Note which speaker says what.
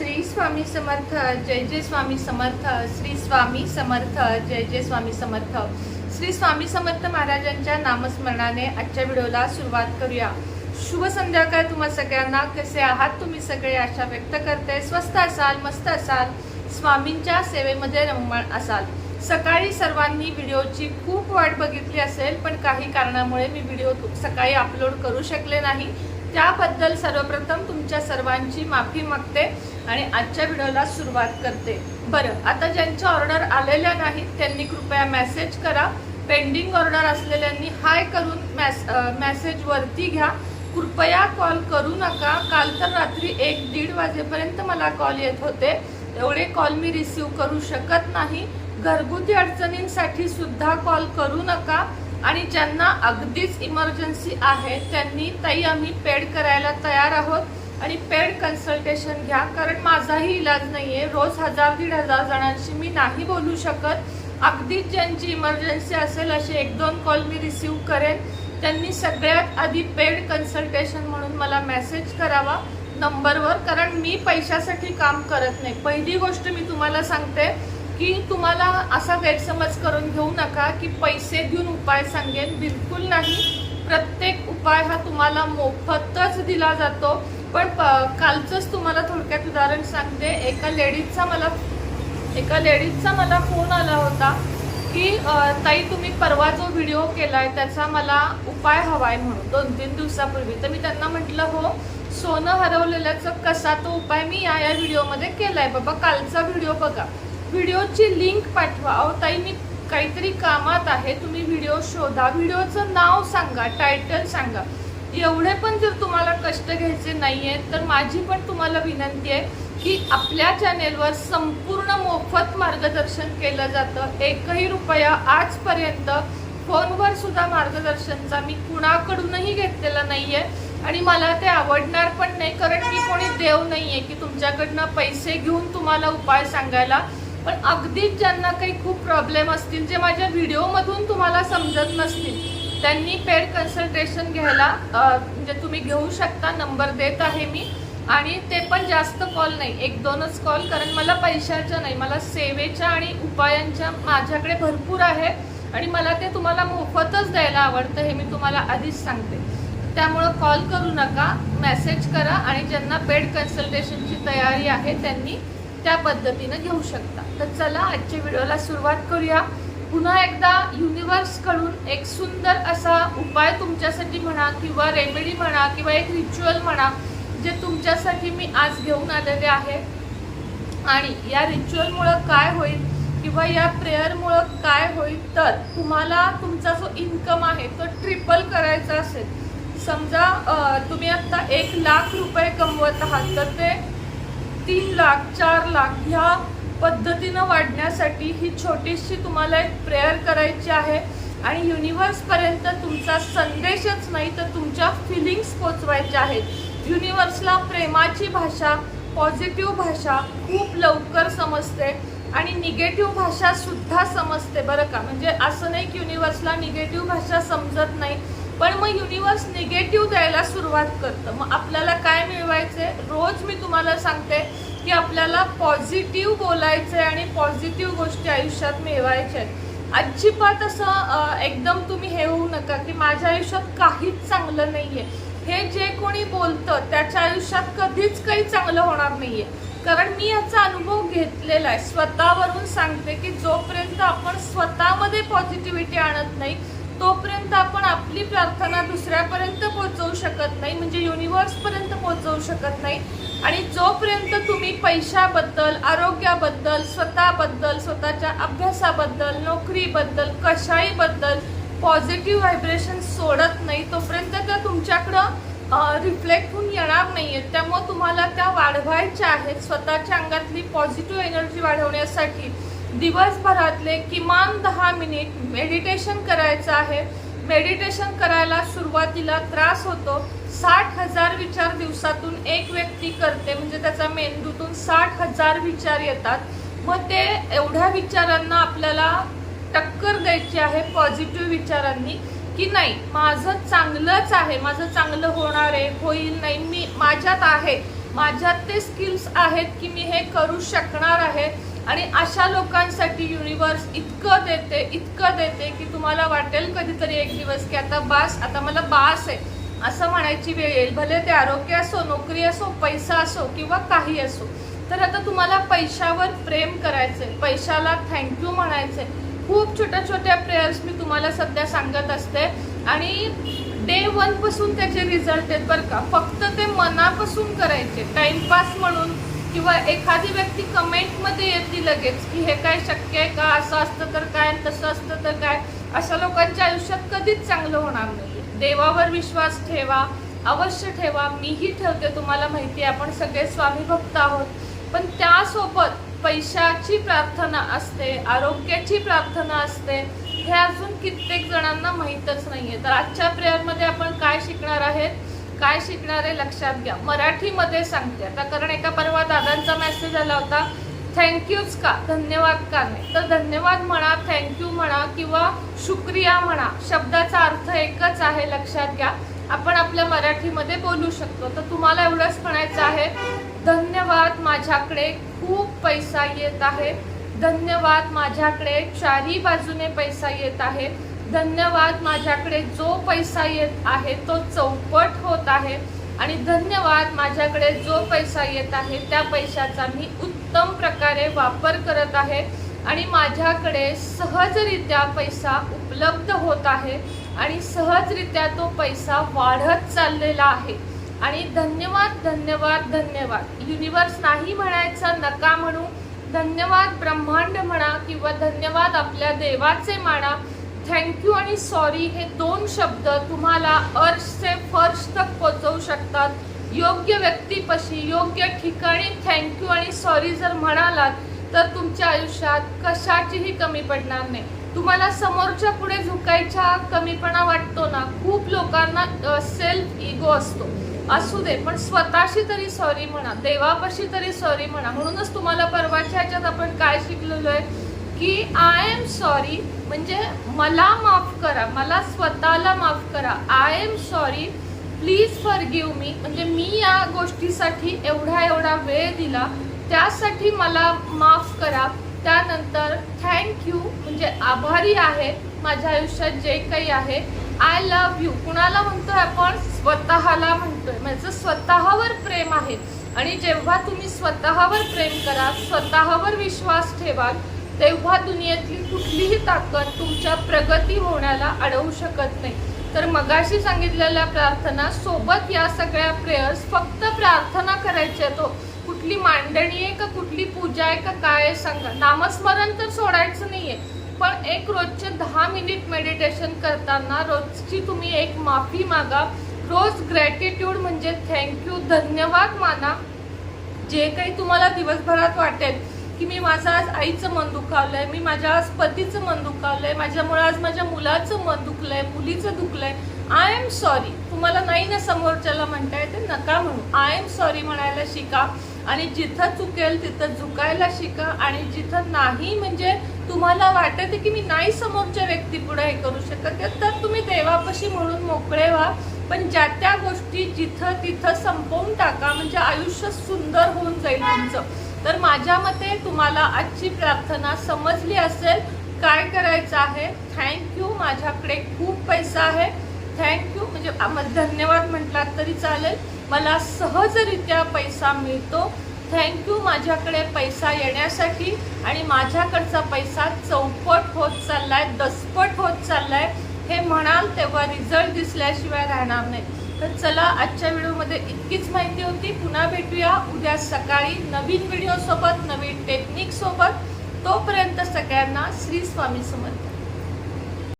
Speaker 1: श्री स्वामी समर्थ जय जय स्वामी समर्थ श्री स्वामी समर्थ जय जय स्वामी समर्थ. श्री स्वामी समर्थ महाराजांच्या नामस्मरणाने आजच्या व्हिडिओला सुरुवात करूया. शुभ संध्याकाळ तुम्हा सगळ्यांना. कसे आहात तुम्ही सगळे? आशा व्यक्त करते. स्वस्त असाल मस्त असाल स्वामींच्या सेवेमध्ये रममाण असाल. सकाळी सर्वांनी व्हिडिओची खूप वाट बघितली असेल पण काही कारणामुळे मी व्हिडिओ सकाळी अपलोड करू शकले नाही. त्याबद्दल सर्वप्रथम तुमच्या सर्वांची माफी मागते. आणि आजच्या व्हिडिओला सुरुवात करते. बरं आता ज्यांच्या ऑर्डर आलेल्या नाहीत त्यांनी कृपया मेसेज करा. पेंडिंग ऑर्डर असलेल्यांनी हाय करून मॅस मेसेज वरती घ्या. कृपया कॉल करू नका. काल तर रात्री एक दीड वाजेपर्यंत मला कॉल येत होते. एवढे कॉल मी रिसीव करू शकत नाही. घरगुती अडचणींसाठी सुद्धा कॉल करू नका. आणि ज्यांना अगदीच इमर्जन्सी आहे त्यांनी ताई आम्ही पेड करायला तयार आहोत. आणि पेड कन्सल्टेशन घ्या. कारण माझाही इलाज नाही आहे रोज हजार दीड हजार जणांशी मी नाही बोलू शकत. अगदीच ज्यांची इमर्जन्सी असेल असे एक दोन कॉल मी रिसीव करेन. त्यांनी सगळ्यात आधी पेड कन्सल्टेशन म्हणून मला मेसेज करावा नंबरवर. कारण मी पैशासाठी काम करत नाही. पहिली गोष्ट मी तुम्हाला सांगते की तुम्हाला असा गैरसमज करून घेऊ नका की पैसे देऊन उपाय सांगेन. बिलकुल नाही. प्रत्येक उपाय हा तुम्हाला मोफतच दिला जातो. पण प- कालचंच तुम्हाला थोडक्यात उदाहरण सांगते. एका लेडीजचा मला एका लेडीजचा मला फोन आला होता की ताई तुम्ही परवा जो व्हिडिओ केला आहे त्याचा मला उपाय हवा आहे म्हणून दोन तीन दिवसापूर्वी. तर मी त्यांना म्हटलं हो सोनं हरवलेल्याचा कसा तो उपाय मी या या व्हिडिओमध्ये केला आहे बाबा कालचा व्हिडिओ बघा. व्हिडिओची लिंक पाठवा. अहो ताई मी काहीतरी कामात आहे. तुम्ही व्हिडिओ शोधा. व्हिडिओचं नाव सांगा टायटल सांगा. एवढे पण जर तुम्हाला कष्ट घ्यायचे नाही आहेत तर माझी पण तुम्हाला विनंती आहे की आपल्या चॅनेलवर संपूर्ण मोफत मार्गदर्शन केलं जातं. एकही रुपया आजपर्यंत फोनवर सुद्धा मार्गदर्शनचा मी कुणाकडूनही घेतलेला नाही आहे आणि मला ते आवडणार पण नाही कारण मी कोणी देव नाही आहे की तुमच्याकडनं पैसे घेऊन तुम्हाला उपाय सांगायला. पण अगदीच ज्यांना काही खूप प्रॉब्लेम असतील जे माझ्या व्हिडिओमधून तुम्हाला समजत नसतील त्यांनी पेड कन्सल्टेशन घ्यायला म्हणजे तुम्ही घेऊ शकता नंबर देत आहे मी. आणि ते पण जास्त कॉल नाही एक दोनच कॉल कारण मला पैशाच्या नाही मला सेवेच्या आणि उपायांच्या माझ्याकडे भरपूर आहे. आणि मला ते तुम्हाला मोफतच द्यायला आवडतं हे मी तुम्हाला आधीच सांगते. त्यामुळं कॉल करू नका मेसेज करा आणि ज्यांना पेड कन्सल्टेशनची तयारी आहे त्यांनी त्या पद्धतीनं घेऊ शकता. तर चला आजच्या व्हिडिओला सुरुवात करूया. पुन्हा एकदा युनिवर्सकडून एक सुंदर असा उपाय तुमच्यासाठी म्हणा किंवा रेमेडी म्हणा किंवा एक रिच्युअल म्हणा जे तुमच्यासाठी मी आज घेऊन आलेले आहे. आणि या रिच्युअलमुळं काय होईल किंवा या प्रेयरमुळं काय होईल तर तुम्हाला तुमचा जो इन्कम आहे तो ट्रिपल करायचा असेल. समजा तुम्ही आत्ता एक लाख रुपये कमवत आहात तर ते तीन लाख चार लाख ह्या पद्धतीनं वाढण्यासाठी ही छोटीशी तुम्हाला एक प्रेयर करायची आहे. आणि युनिवर्सपर्यंत तुमचा संदेशच नाही तर तुमच्या फिलिंग्स पोचवायच्या आहेत. युनिवर्सला प्रेमाची भाषा पॉझिटिव्ह भाषा खूप लवकर समजते आणि निगेटिव्ह भाषासुद्धा समजते बरं का? म्हणजे असं नाही की युनिवर्सला निगेटिव्ह भाषा समजत नाही पण मग युनिवर्स निगेटिव्ह द्यायला सुरुवात करतं. मग आपल्याला काय मिळवायचे रोज मी तुम्हाला सांगते की आपल्याला पॉझिटिव्ह बोलायचं आहे आणि पॉझिटिव्ह गोष्टी आयुष्यात मिळवायच्या आहेत. अजिबात असं एकदम तुम्ही हे होऊ नका की माझ्या आयुष्यात काहीच चांगलं नाही आहे हे जे कोणी बोलतं त्याच्या आयुष्यात कधीच काही चांगलं होणार नाही आहे कारण मी याचा अनुभव घेतलेला आहे. स्वतःवरून सांगते की जोपर्यंत आपण स्वतःमध्ये पॉझिटिव्हिटी आणत नाही तोपर्यंत आपण आपली प्रार्थना दुसऱ्यापर्यंत पोहोचवू शकत नाही म्हणजे युनिवर्सपर्यंत पोहोचवू शकत नाही. आणि जोपर्यंत तुम्ही पैशाबद्दल आरोग्याबद्दल स्वतःबद्दल स्वतःच्या अभ्यासाबद्दल नोकरीबद्दल कशाईबद्दल पॉझिटिव्ह व्हायब्रेशन सोडत नाही तोपर्यंत त्या तुमच्याकडं रिफ्लेक्ट होऊन येणार नाही आहेत त्यामुळं तुम्हाला त्या वाढवायच्या आहेत. स्वतःच्या अंगातली पॉझिटिव्ह एनर्जी वाढवण्यासाठी. दिवसभरातले किमान दहा मिनिट मेडिटेशन करायचं आहे. मेडिटेशन करायला सुरुवातीला त्रास होतो. साठ हजार विचार दिवसातून एक व्यक्ती करते. म्हणजे त्याचा मेंदूतून साठ हजार विचार येतात. मग ते एवढ्या विचारांना आपल्याला टक्कर द्यायची आहे पॉझिटिव्ह विचारांनी की नाही माझं चांगलंच आहे. माझं चांगलं होणार आहे होईल नाही. मी माझ्यात आहे. माझ्यात ते स्किल्स आहेत की मी हे करू शकणार आहे. आणि अशा लोकांसाठी युनिवर्स इतकं देते इतकं देते की तुम्हाला वाटेल कधीतरी एक दिवस की आता बास आता मला बास आहे. असं म्हणायची वेळ येईल. भले ते आरोग्य असो नोकरी असो पैसा असो किंवा काही असो तर आता तुम्हाला पैशावर प्रेम करायचंय. पैशाला थँक्यू म्हणायचंय. खूप छोट्या छोट्या प्रेयर्स मी तुम्हाला सध्या सांगत असते. आणि डे वनपासून त्याचे रिझल्ट आहेत बरं का. फक्त ते मनापासून करायचे. टाइमपास म्हणून किंवा एखादी व्यक्ती कमेंटमध्ये येते लगेच की हे काय शक्य आहे का? असं असतं तर काय तसं असतं तर काय? अशा लोकांच्या आयुष्यात कधीच चांगलं होणार नाही. देवावर विश्वास ठेवा अवश्य ठेवा. मीही ठेवते तुम्हाला माहिती आहे आपण सगळे स्वामी भक्त आहोत. पण त्यासोबत पैशाची प्रार्थना असते आरोग्याची प्रार्थना असते हे अजून कित्येक जणांना माहीतच आहे तर आजच्या प्रेयरमध्ये आपण काय शिकणार आहेत? काय शिकणार आहे लक्षात घ्या. मराठीमध्ये सांगते. आता कारण एका परवा दादांचा मेसेज आला होता थँक्यूच का? धन्यवाद का नाही? तर धन्यवाद म्हणा थँक्यू म्हणा किंवा शुक्रिया म्हणा शब्दाचा अर्थ एकच आहे लक्षात घ्या. आपण आपल्या मराठीमध्ये बोलू शकतो. तर तुम्हाला एवढंच म्हणायचं आहे धन्यवाद माझ्याकडे खूप पैसा येत आहे. धन्यवाद माझ्याकडे चारी बाजूने पैसा येत आहे. धन्यवाद माझ्याकडे जो पैसा येत आहे तो चौपट होत आहे. आणि धन्यवाद माझ्याकडे जो पैसा येत आहे त्या पैशाचा मी उत्तम प्रकारे वापर करत आहे. आणि माझ्याकडे सहजरित्या पैसा उपलब्ध होत आहे. आणि सहजरित्या तो पैसा वाढत चाललेला आहे. आणि धन्यवाद धन्यवाद धन्यवाद. युनिवर्स नाही म्हणायचा नका म्हणू. धन्यवाद ब्रह्मांड म्हणा किंवा धन्यवाद आपल्या देवाचे म्हणा थँक्यू आणि सॉरी हे दोन शब्द तुम्हाला अर्शचे फर्श तक पोचवू शकतात. योग्य व्यक्तीपाशी योग्य ठिकाणी थँक्यू आणि सॉरी जर म्हणालात तर तुमच्या आयुष्यात कशाचीही कमी पडणार नाही. तुम्हाला समोरच्या पुढे झुकायचा कमीपणा वाटतो ना खूप लोकांना सेल्फ इगो असतो. असू दे पण स्वतःशी तरी सॉरी म्हणा देवापाशी तरी सॉरी म्हणा. म्हणूनच तुम्हाला परवाच्या ह्याच्यात आपण काय शिकलेलो आहे? की आय एम सॉरी म्हणजे मला माफ करा मला स्वतःला माफ करा. I am sorry please forgive me म्हणजे मी या गोष्टीसाठी एवढा एवढा वेळ दिला त्यासाठी मला माफ करा. त्यानंतर थँक्यू म्हणजे आभारी आहे माझ्या आयुष्यात जे काही आहे आय लव्ह यू कुणाला म्हणतोय आपण? स्वतःला म्हणतोय. म्हणजे स्वतःवर प्रेम आहे. आणि जेव्हा तुम्ही स्वतःवर प्रेम करा स्वतःवर विश्वास ठेवाल तेव्हा दुनियेतली कुठलीही ताकद तुमच्या प्रगती होण्याला अडवू शकत नाही. तर मगाशी सांगितलेल्या प्रार्थना सोबत या सगळ्या प्रेयर्स फक्त प्रार्थना करायच्या तो हो. कुठली मांडणी आहे का कुठली पूजा आहे का काय आहे सांगा. नामस्मरण तर सोडायचं नाही आहे पण एक रोजचे दहा मिनिट मेडिटेशन करताना रोजची तुम्ही एक माफी मागा. रोज ग्रॅटिट्यूड म्हणजे थँक्यू धन्यवाद माना. जे काही तुम्हाला दिवसभरात वाटेल. की मी माझं आज आईचं मन दुखावलंय मी माझ्या आज पतीचं मन दुखावलंय माझ्यामुळे आज माझ्या मुलाचं मन दुखलंय मुलीचं दुखलंय. आय एम सॉरी तुम्हाला नाही ना समोरच्याला म्हणता येते नका म्हणू. आय एम सॉरी म्हणायला शिका आणि जिथं चुकेल तिथं झुकायला शिका आणि जिथं नाही म्हणजे तुम्हाला वाटत की मी नाही समोरच्या व्यक्ती पुढे हे करू शकत तर तुम्ही देवापाशी म्हणून मोकळे व्हा. पण ज्या त्या गोष्टी जिथं तिथं संपवून टाका म्हणजे आयुष्य सुंदर होऊन जाईल तुमचं. तर माझ्या मते तुम्हाला आजची प्रार्थना समजली असेल. काय करायचं आहे? थँक्यू माझ्याकडे खूप पैसा आहे. थँक्यू म्हणजे धन्यवाद म्हटलात तरी चालेल. मला सहजरित्या पैसा मिळतो. थँक्यू माझ्याकडे पैसा येण्यासाठी आणि माझ्याकडचा पैसा चौपट होत चाललाय दसपट होत चाललाय. हे म्हणाल तेव्हा रिझल्ट दिसल्याशिवाय राहणार नाही. तर चला आजच्या व्हिडिओमध्ये इतकीच माहिती होती. पुन्हा भेटूया. उद्या सकाळी नवीन व्हिडिओसोबत नवीन टेक्निकसोबत तोपर्यंत सगळ्यांना श्री स्वामी समर्थ.